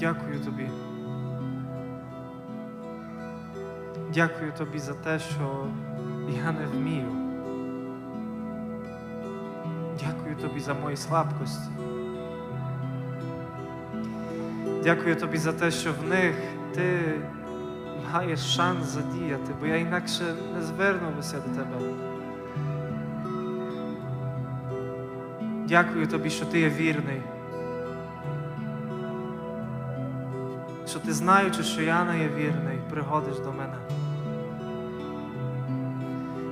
Дякую тобі. Дякую тобі за те, що я не вмію. Дякую тобі за мої слабкості. Дякую тобі за те, що в них ти маєш шанс задіяти, бо я інакше не звернувся до тебе. Дякую тобі, що ти є вірний. Що ти знаючи, що я не є вірний, приходиш до мене.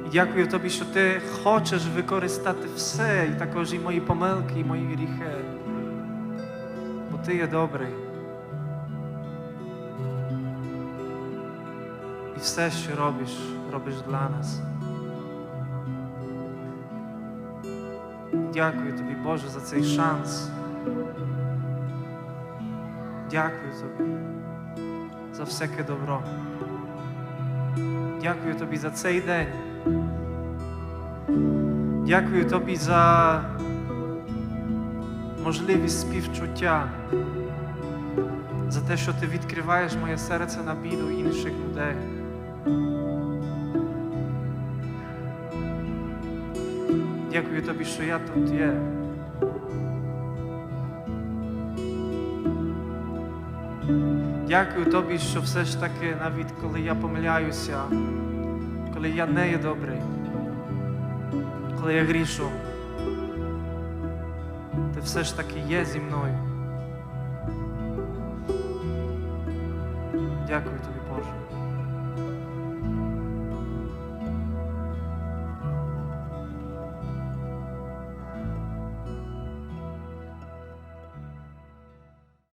І дякую тобі, що ти хочеш використати все, і також і мої помилки, і мої гріхи. Бо ти є добрий. І все, що робиш, робиш для нас. Дякую тобі, Боже, за цей шанс. Дякую тобі за всяке добро. Дякую тобі за цей день. Дякую тобі за можливість співчуття, за те, що ти відкриваєш моє серце на біду інших людей. Дякую тобі, що я тут є. Дякую тобі, що все ж таки, навіть коли я помиляюся, коли я не є добрий, коли я грішу, ти все ж таки є зі мною. Дякую тобі, Боже.